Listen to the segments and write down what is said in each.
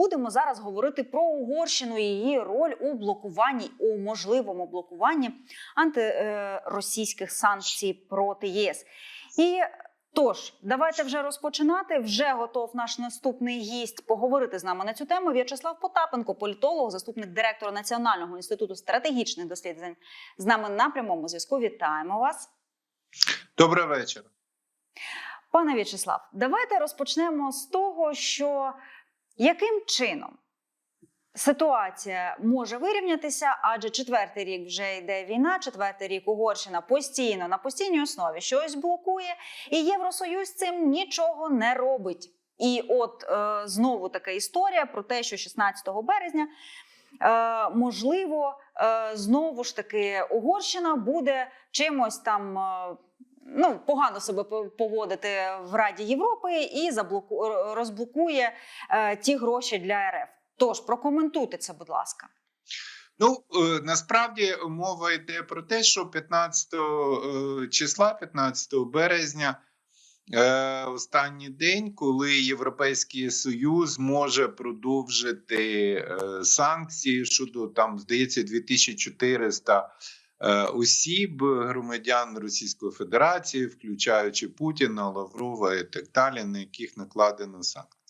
Будемо зараз говорити про Угорщину і її роль у блокуванні у можливому блокуванні антиросійських санкцій проти ЄС. І Тож, давайте вже розпочинати. Вже готов наш наступний гість поговорити з нами на цю тему. В'ячеслав Потапенко, політолог, заступник директора Національного інституту стратегічних досліджень. З нами на прямому зв'язку. Вітаємо вас, Добрий вечір. пане В'ячеслав. Давайте розпочнемо з того, що яким чином ситуація може вирівнятися, адже четвертий рік вже йде війна, четвертий рік Угорщина постійно на постійній основі щось блокує, і Євросоюз цим нічого не робить. І от е, знову така історія про те, що 16 березня. Е, можливо, е, знову ж таки Угорщина буде чимось там е, ну, погано себе поводити в Раді Європи і заблоку... розблокує е, ті гроші для РФ. Тож прокоментуйте це, будь ласка. Ну е, насправді мова йде про те, що 15 е, числа, 15 березня, е, останній день, коли Європейський Союз може продовжити санкції щодо там, здається, 2400 е, осіб, громадян Російської Федерації, включаючи Путіна, Лаврова і так далі, на яких накладено санкції.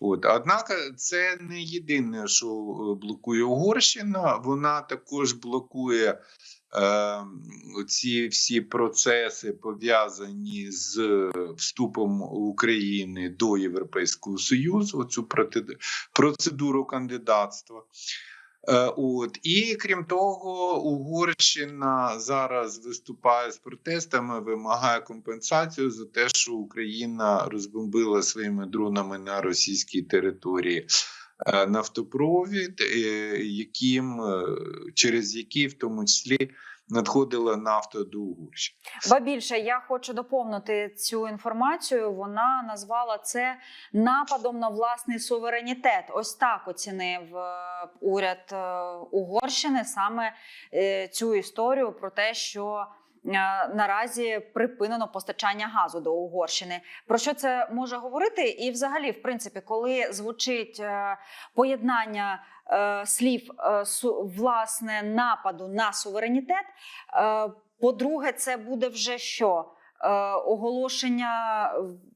От однак це не єдине, що е, блокує Угорщина. Вона також блокує е, ці всі процеси пов'язані з вступом України до Європейського Союзу. Цю процедуру кандидатства. Е, От. І крім того, Угорщина зараз виступає з протестами, вимагає компенсацію за те, що Україна розбомбила своїми дронами на російській території. Е, нафтопровід, е, яким через який в тому числі надходила нафта до Угорщини. Ба більше я хочу доповнити цю інформацію. Вона назвала це нападом на власний суверенітет. Ось так оцінив е, уряд е, Угорщини саме е, цю історію про те, що. Е, Наразі припинено постачання газу до Угорщини. Про що це може говорити? І, взагалі, в принципі, коли звучить е, поєднання е, слів власне нападу на суверенітет, по-друге, це буде вже що? Оголошення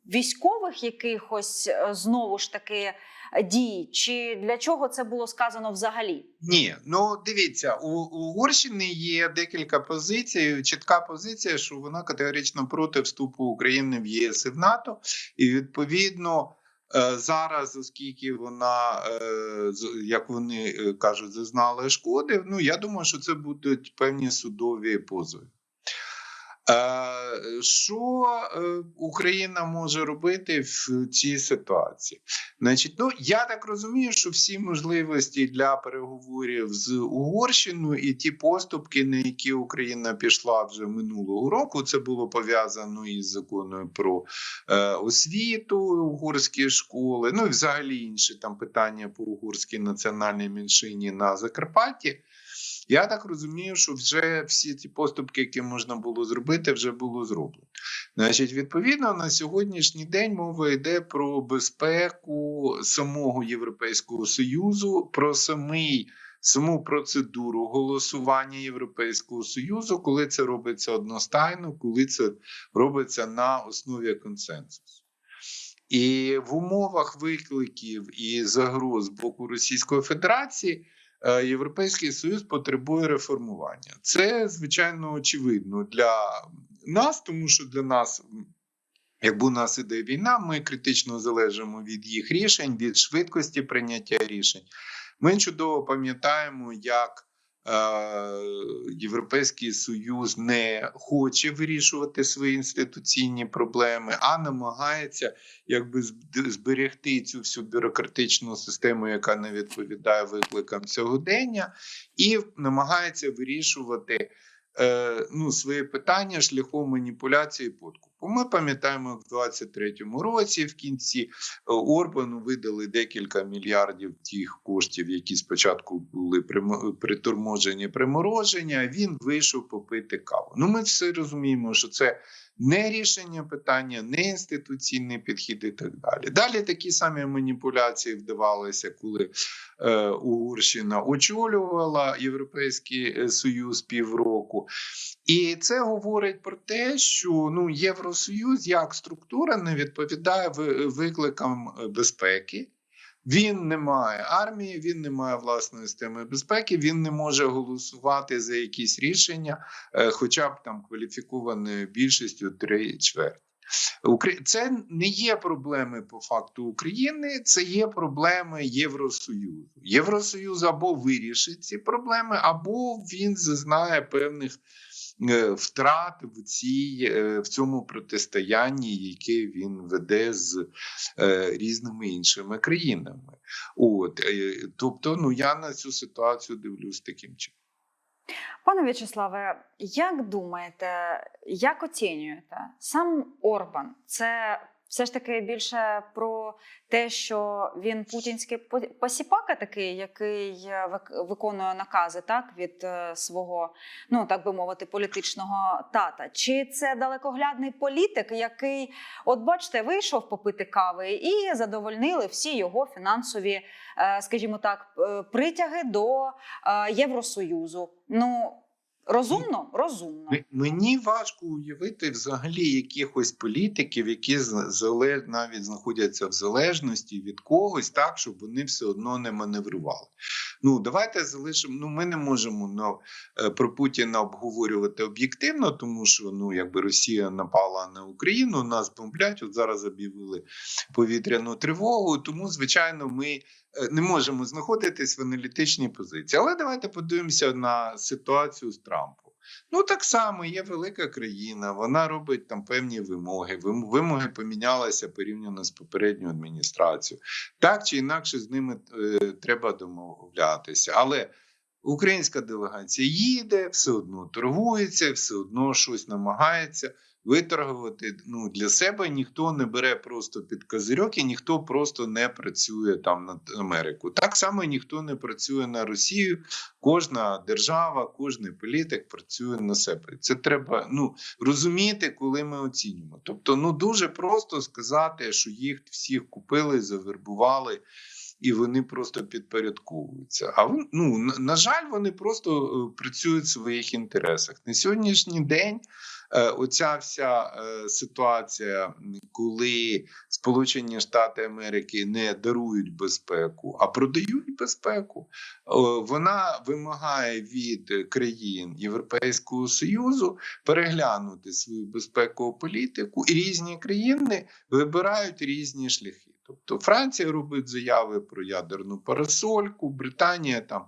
військових якихось знову ж таки дій, чи для чого це було сказано взагалі? Ні, ну дивіться, у, Угорщини є декілька позицій. Чітка позиція, що вона категорично проти вступу України в ЄС і в НАТО, і відповідно. е, Зараз, оскільки вона, е, як вони е, кажуть, зазнала шкоди. Ну я думаю, що це будуть певні судові позови. Е, Що е, Україна може робити в цій ситуації? Значить, ну я так розумію, що всі можливості для переговорів з Угорщиною і ті поступки, на які Україна пішла вже минулого року, це було пов'язано із законом про е, освіту, угорські школи, ну і взагалі інші там питання по угорській національній меншині на Закарпатті. Я так розумію, що вже всі ці поступки, які можна було зробити, вже було зроблено. Значить, відповідно, на сьогоднішній день мова йде про безпеку самого Європейського Союзу, про самий. Саму процедуру голосування Європейського союзу, коли це робиться одностайно, коли це робиться на основі консенсусу. І в умовах викликів і загроз з боку Російської Федерації Європейський Союз потребує реформування. Це звичайно очевидно для нас, тому що для нас, якби у нас іде війна, ми критично залежимо від їх рішень, від швидкості прийняття рішень. Ми чудово пам'ятаємо, як е, Європейський Союз не хоче вирішувати свої інституційні проблеми, а намагається якби зберегти цю всю бюрократичну систему, яка не відповідає викликам сьогодення, і намагається вирішувати е, ну, свої питання шляхом маніпуляції і подкупу. Безпеку. Ми пам'ятаємо, в 23-му році в кінці е, Орбану видали декілька мільярдів тих коштів, які спочатку були приторможені примороження. Він вийшов попити каву. Ну, ми все розуміємо, що це не рішення питання, не інституційний підхід і так далі. Далі такі самі маніпуляції вдавалися, коли е, Угорщина очолювала Європейський е, Союз півроку. І це говорить про те, що ну Євросоюз як структура не відповідає викликам е, безпеки. Він не має армії, він не має власної системи безпеки, він не може голосувати за якісь рішення, е, хоча б там кваліфікованою більшістю три чверті. Це не є проблеми по факту України, це є проблеми Євросоюзу. Євросоюз або вирішить ці проблеми, або він зазнає певних втрат в цій е, в цьому протистоянні, яке він веде з е, різними іншими країнами. От е, тобто, ну я на цю ситуацію дивлюсь таким чином. Пане В'ячеславе, як думаєте, як оцінюєте сам Орбан? Це все ж таки більше про те, що він путінський по- посіпака, такий, який е, виконує накази так від е, свого, ну так би мовити, політичного тата? Чи це далекоглядний політик, який, от бачите, вийшов попити кави і задовольнили всі його фінансові, е, скажімо так, притяги до Євросоюзу? Ну розумно, розумно. Мені важко уявити взагалі якихось політиків, які навіть знаходяться в залежності від когось, так щоб вони все одно не маневрували. Ну давайте залишимо. Ну ми не можемо ну, про Путіна обговорювати об'єктивно, тому що ну якби Росія напала на Україну, нас бомблять. От зараз об'явили повітряну тривогу. Тому, звичайно, ми е, не можемо знаходитись в аналітичній позиції. Але давайте подивимося на ситуацію з Трампом. Ну так само є велика країна, вона робить там певні вимоги. Вимоги помінялися порівняно з попередньою адміністрацією. Так чи інакше з ними е, треба домовлятися. Але українська делегація їде, все одно торгується, все одно щось намагається виторгувати. Ну для себе ніхто не бере просто під козирьок і ніхто просто не працює там на Америку. Так само ніхто не працює на Росію. Кожна держава, кожен політик працює на себе. Це треба ну розуміти, коли ми оцінюємо. Тобто, ну дуже просто сказати, що їх всіх купили, завербували. І вони просто підпорядковуються. А ну на, жаль, вони просто е, працюють в своїх інтересах. На сьогоднішній день е, оця вся е, ситуація, коли Сполучені Штати Америки не дарують безпеку, а продають безпеку, вона вимагає від країн Європейського Союзу переглянути свою безпекову політику, і різні країни вибирають різні шляхи. Тобто Франція робить заяви про ядерну парасольку, Британія там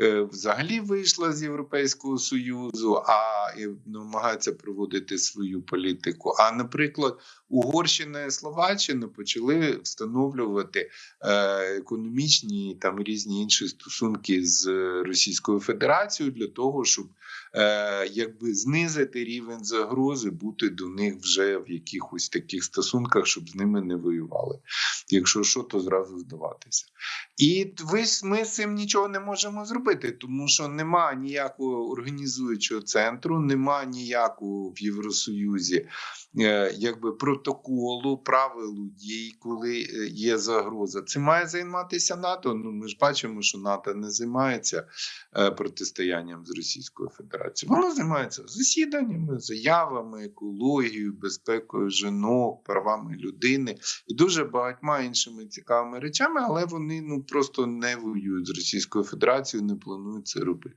е, взагалі вийшла з Європейського Союзу, а і намагається проводити свою політику. А, наприклад, Угорщина і Словаччина почали встановлювати е, економічні там різні інші стосунки з Російською Федерацією для того, щоб е, якби знизити рівень загрози, бути до них вже в якихось таких стосунках, щоб з ними не воювали. Якщо що, то зразу здаватися. І ви ми з цим нічого не можемо зробити, тому що нема ніякого організуючого центру, нема ніякого в Євросоюзі е, якби протоколу, правил дій, коли е, є загроза. Це має займатися НАТО. Ну ми ж бачимо, що НАТО не займається е, протистоянням з Російською Федерацією. Воно займається засіданнями, заявами, екологією, безпекою жінок, правами людини і дуже багатьма іншими цікавими речами, але вони ну просто не воюють з Російською Федерацією, не планують це робити.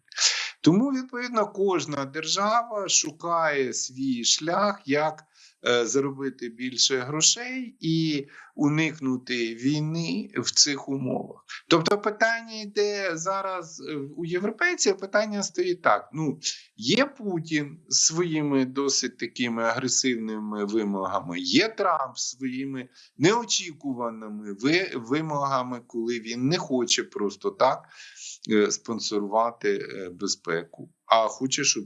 Тому, відповідно, кожна держава шукає свій шлях, як заробити більше грошей і уникнути війни в цих умовах. Тобто, питання йде зараз е, у європейців. Питання стоїть так: ну є Путін з своїми досить такими агресивними вимогами, є Трамп своїми неочікуваними вимогами, коли він не хоче просто так е, спонсорувати е, безпеку. а хоче, щоб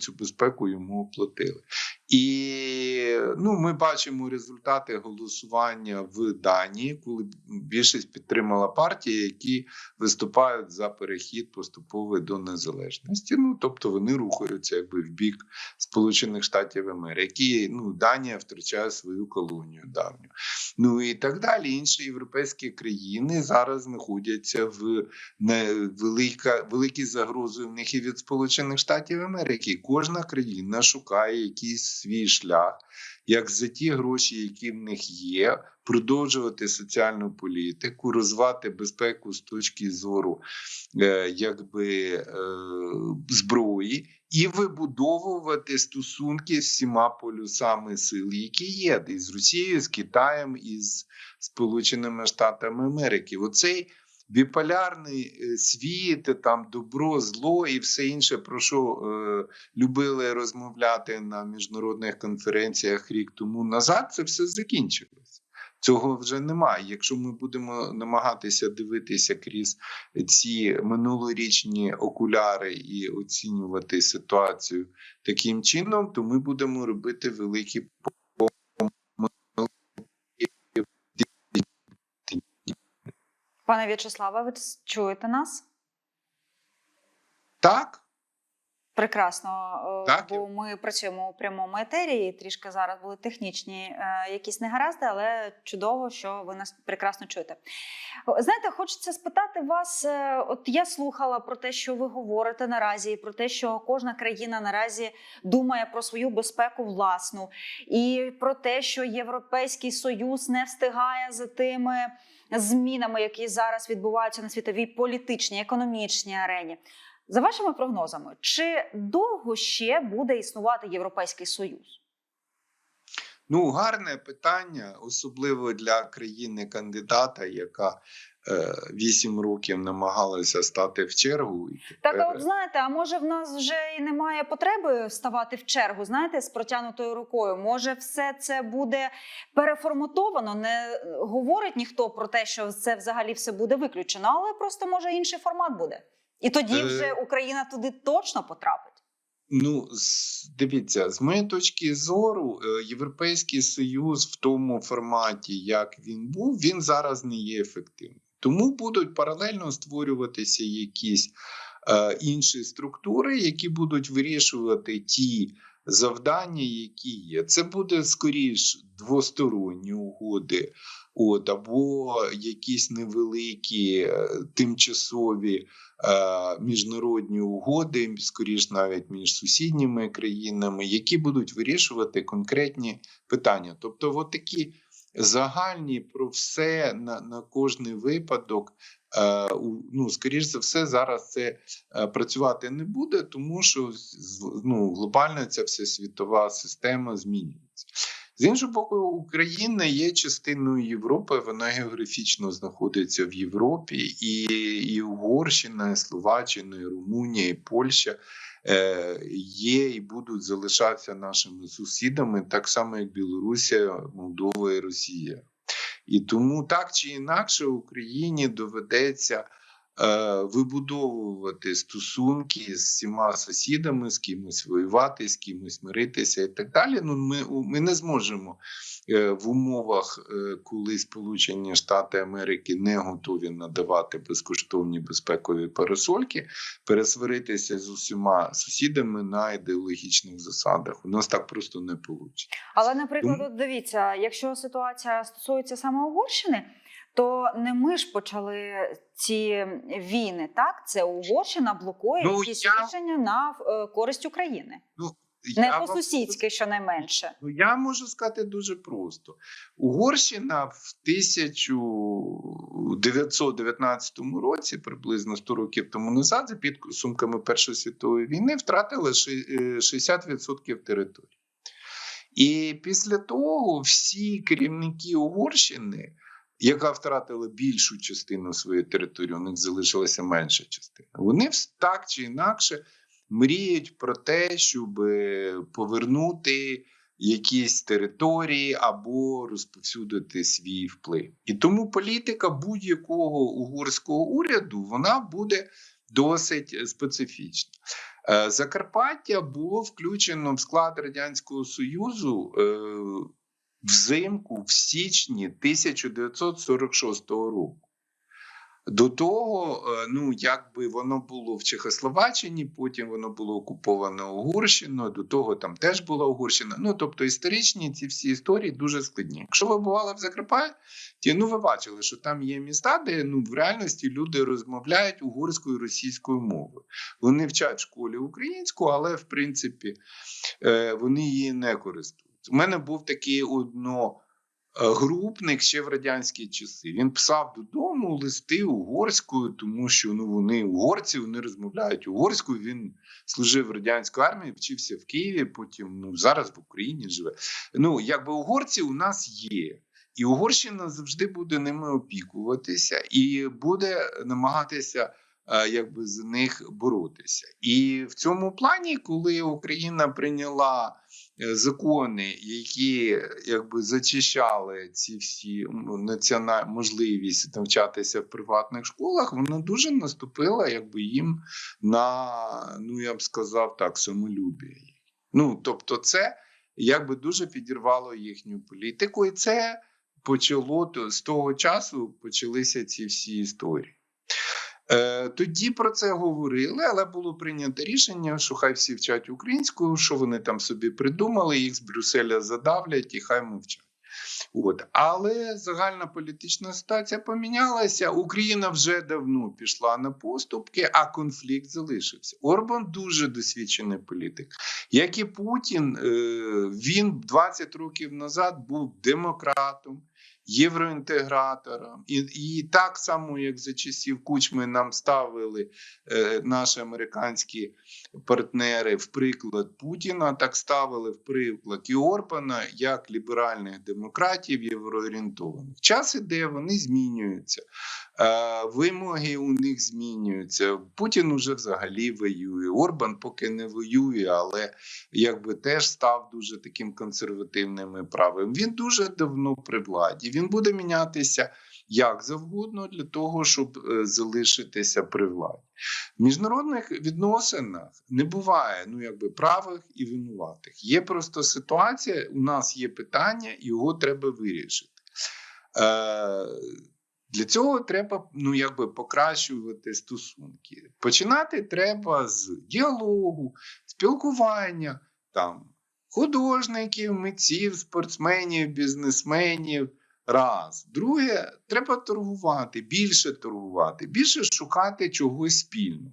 цю безпеку йому оплатили. І ну, ми бачимо результати голосування в Данії, коли більшість підтримала партії, які виступають за перехід поступовий до незалежності. Ну тобто вони рухаються якби в бік Сполучених Штатів Америки. Ну Данія втрачає свою колонію давню. Ну і так далі. Інші європейські країни зараз знаходяться в велика великі загрози в них і від Сполучених Штатів Америки. Кожна країна шукає якийсь свій шлях, як за ті гроші, які в них є, продовжувати соціальну політику, розвивати безпеку з точки зору е, якби е, зброї. І вибудовувати стосунки з всіма полюсами сил, які є і з Росією, з Китаєм і з Сполученими Штатами Америки. Оцей біполярний е, світ, там добро, зло і все інше, про що е, любили розмовляти на міжнародних конференціях рік тому назад, це все закінчилось. Цього вже немає. Якщо ми будемо намагатися дивитися крізь ці минулорічні окуляри і оцінювати ситуацію таким чином, то ми будемо робити великі Пане В'ячеславе, ви чуєте нас? так. Прекрасно, е, Так, бо ми працюємо у прямому етері. і Трішки зараз були технічні е, якісь негаразди, але чудово, що ви нас прекрасно чуєте. Знаєте, хочеться спитати вас. е, От я слухала про те, що ви говорите наразі, і про те, що кожна країна наразі думає про свою безпеку власну, і про те, що Європейський союз не встигає за тими змінами, які зараз відбуваються на світовій політичній, економічній арені. За вашими прогнозами, чи довго ще буде існувати Європейський Союз? Ну, гарне питання, особливо для країни-кандидата, яка 8 років намагалася стати в чергу. Так, а от знаєте, а може в нас вже і немає потреби ставати в чергу, знаєте, з протягнутою рукою? Може, все це буде переформатовано? Не говорить ніхто про те, що це взагалі все буде виключено, але просто може інший формат буде. І тоді Е. вже Україна туди точно потрапить. Ну, дивіться, з моєї точки зору, е, Європейський Союз в тому форматі, як він був, він зараз не є ефективним. Тому будуть паралельно створюватися якісь е, інші структури, які будуть вирішувати ті завдання, які є. Це буде скоріш двосторонні угоди, от або якісь невеликі е, тимчасові е, міжнародні угоди, скоріш навіть між сусідніми країнами, які будуть вирішувати конкретні питання. Тобто, от такі загальні про все на, на кожний випадок. е, Ну, скоріш за все, зараз це е, працювати не буде, тому що ну, глобально ця вся світова система змінюється. З іншого боку, Україна є частиною Європи, вона географічно знаходиться в Європі, і, і Угорщина, і Словаччина, і Румунія, і Польща є і будуть залишатися нашими сусідами, так само як Білорусія, Молдова і Росія. І тому так чи інакше Україні доведеться е, вибудовувати стосунки з всіма сусідами, з кимось воювати, з кимось миритися і так далі. Ну ми, ми не зможемо е, в умовах, е, коли Сполучені Штати Америки не готові надавати безкоштовні безпекові парасольки, пересваритися з усіма сусідами на ідеологічних засадах. У нас так просто не вийде. Але, наприклад, Тому- дивіться, якщо ситуація стосується саме Угорщини, то не ми ж почали ці війни. Так, це Угорщина блокує Ну, якісь я- рішення на е, користь України, Я не вам- по сусідськи, щонайменше. Ну, я можу сказати дуже просто. Угорщина в 1919 році, приблизно 100 років тому назад, за підсумками Першої світової війни, втратила ши- е, 60% території. І після того всі керівники Угорщини, яка втратила більшу частину своєї території, у них залишилася менша частина. Вони так чи інакше мріють про те, щоб е, повернути якісь території або розповсюдити свій вплив. І тому політика будь-якого угорського уряду вона буде досить специфічна. Е, Закарпаття було включено в склад Радянського Союзу е, взимку в січні 1946 року. До того, е, ну якби воно було в Чехословаччині, потім воно було окуповано Угорщиною, до того там теж була Угорщина. Ну тобто історичні ці всі історії дуже складні. Якщо ви бували в Закарпатті, ну ви бачили, що там є міста, де ну в реальності люди розмовляють угорською і російською мовою. Вони вчать в школі українську, але в принципі е, вони її не користуються. У мене був такий одно. е, ще в радянські часи. Він писав додому листи угорською, тому що ну вони угорці, вони розмовляють угорською. Він служив в радянській армії, вчився в Києві. Потім ну зараз в Україні живе. Ну якби угорці у нас є. І Угорщина завжди буде ними опікуватися і буде намагатися е, якби за них боротися. І в цьому плані, коли Україна прийняла закони, які якби зачищали ці всі національні можливість навчатися в приватних школах, вона дуже наступила якби їм на ну я б сказав так, самолюбие. Ну тобто, це якби дуже підірвало їхню політику, і це почало то- з того часу почалися ці всі історії. Е, тоді про це говорили, але було прийнято рішення, що хай всі вчать українською, що вони там собі придумали, їх з Брюсселя задавлять і хай мовчать. От. Але загальна політична ситуація помінялася. Україна вже давно пішла на поступки, а конфлікт залишився. Орбан дуже досвідчений політик. Як і Путін, е, він 20 років назад був демократом, євроінтегратором, і, і так само, як за часів Кучми нам ставили е, наші американські партнери в приклад Путіна, так ставили в приклад і Орбана як ліберальних демократів євроорієнтованих. Час іде, вони змінюються, е, вимоги у них змінюються. Путін уже взагалі воює. Орбан поки не воює, але якби теж став дуже таким консервативним і правим. Він дуже давно при владі. Він буде мінятися як завгодно для того, щоб е, залишитися при владі. В міжнародних відносинах не буває ну якби правих і винуватих. Є просто ситуація. У нас є питання, його треба вирішити. Е, для цього треба ну якби покращувати стосунки. Починати треба з діалогу, спілкування там художників, митців, спортсменів, бізнесменів. Раз. Друге, треба торгувати, більше торгувати, більше шукати чогось спільного.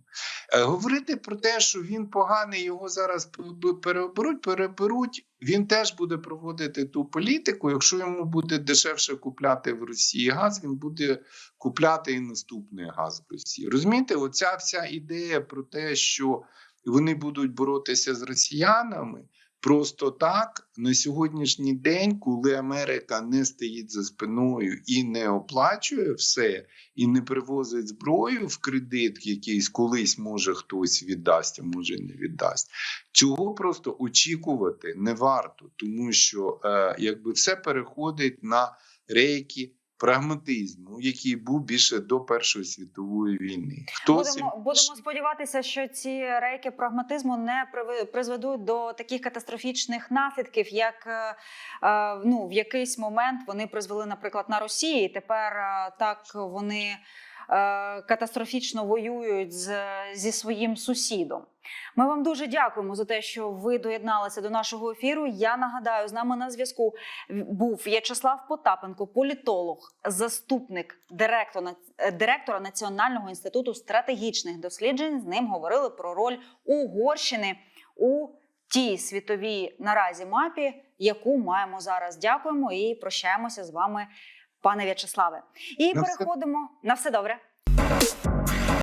Е, говорити про те, що він поганий, його зараз п- переоберуть, переберуть. Він теж буде проводити ту політику. Якщо йому буде дешевше купляти в Росії газ, він буде купляти і наступний газ в Росії. Розумієте, оця вся ідея про те, що вони будуть боротися з росіянами. Просто так на сьогоднішній день, коли Америка не стоїть за спиною і не оплачує все, і не привозить зброю в кредит, якийсь колись може хтось віддасть, а може не віддасть. Цього просто очікувати не варто, тому що е, якби все переходить на рейки прагматизму, який був більше до Першої світової війни. Хто Будемо, будемо сподіватися, що ці рейки прагматизму не призведуть до таких катастрофічних наслідків, як е, е, ну, в якийсь момент вони призвели, наприклад, на Росії. І тепер е, так вони катастрофічно воюють з, зі своїм сусідом. Ми вам дуже дякуємо за те, що ви доєдналися до нашого ефіру. Я нагадаю, з нами на зв'язку був В'ячеслав Потапенко, політолог, заступник директора, е, директора Національного інституту стратегічних досліджень. З ним говорили про роль Угорщини у тій світовій наразі мапі, яку маємо зараз. Дякуємо і прощаємося з вами, пане В'ячеславе. І На все- переходимо на все добре.